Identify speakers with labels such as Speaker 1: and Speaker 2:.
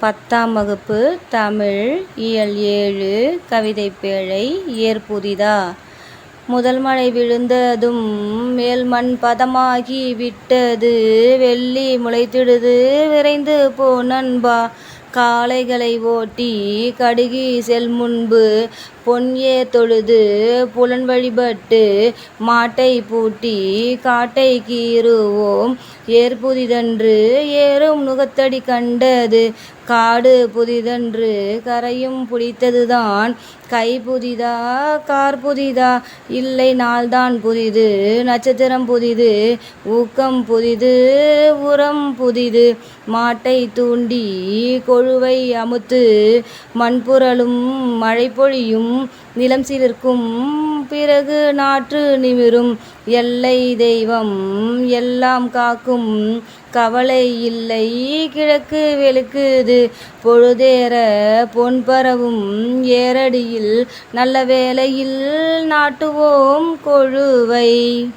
Speaker 1: பத்தாம் வகுப்பு தமிழ் இயல் ஏழு கவிதை பேழை ஏற்புதிதா முதல் மழை விழுந்ததும் மேல் மண் பதமாகி விட்டது வெள்ளி முளைத்திடுது விரைந்து போ நண்பா. காளைகளை ஓட்டி கடுகி செல் முன்பு பொன்யே தொழுது புலன் வழிபட்டு மாட்டை பூட்டி காட்டை கீறுவோம். ஏர் புதிதன்று ஏறும் நுகத்தடி கண்டது. காடு புதிதன்று கரையும் புடித்ததுதான் கை புதிதா கார் புதிதா? இல்லை நாள்தான் புதிது. நட்சத்திரம் புதிது ஊக்கம் புதிது உரம் புதிது. மாட்டை தூண்டி கொழுவை அமுத்து மண்புரளும் மழை பொழியும் நிலம் சிலிர்க்கும். பிறகு நாற்று நிமிரும் எல்லை தெய்வம் எல்லாம் காக்கும். கவலை இல்லை. கிழக்கு வெளுக்குது. பொழுதேற பொன் பரவும் ஏரடியில் நல்ல வேளையில் நாட்டுவோம் கொழுவை.